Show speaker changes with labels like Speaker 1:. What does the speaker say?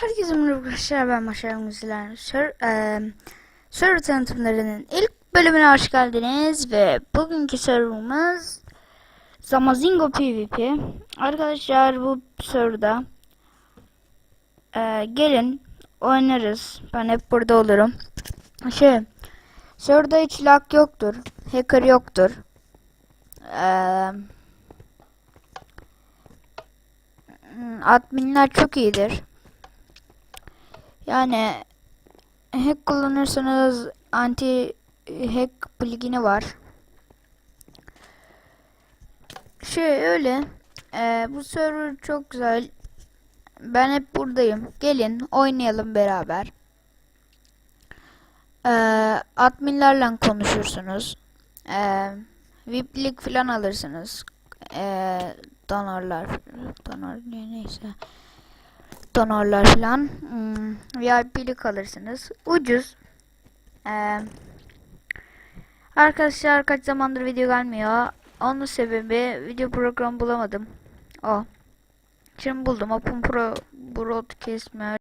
Speaker 1: Herkese merhaba arkadaşlar ben Başar Müziler. Sör, server tanıtımlarının ilk bölümüne hoş geldiniz ve bugünkü serverımız Zamazingo PvP. Arkadaşlar bu serverda eee, gelin oynarız. Ben hep burada olurum. Şey, serverda hiç lag yoktur. Hacker yoktur. Eee adminler çok iyidir. Yani hack kullanırsanız anti hack plugini var. Şey öyle. Ee, bu server çok güzel. Ben hep buradayım. Gelin oynayalım beraber. Ee, adminlerle konuşursunuz. Ee, VIP'lik falan alırsınız. Ee, donorlar. Donor ne- neyse donorlar falan hmm, VIP'lik alırsınız. Ucuz. Ee, arkadaşlar kaç zamandır video gelmiyor. Onun sebebi video program bulamadım. O. Şimdi buldum. Open Pro Broadcast?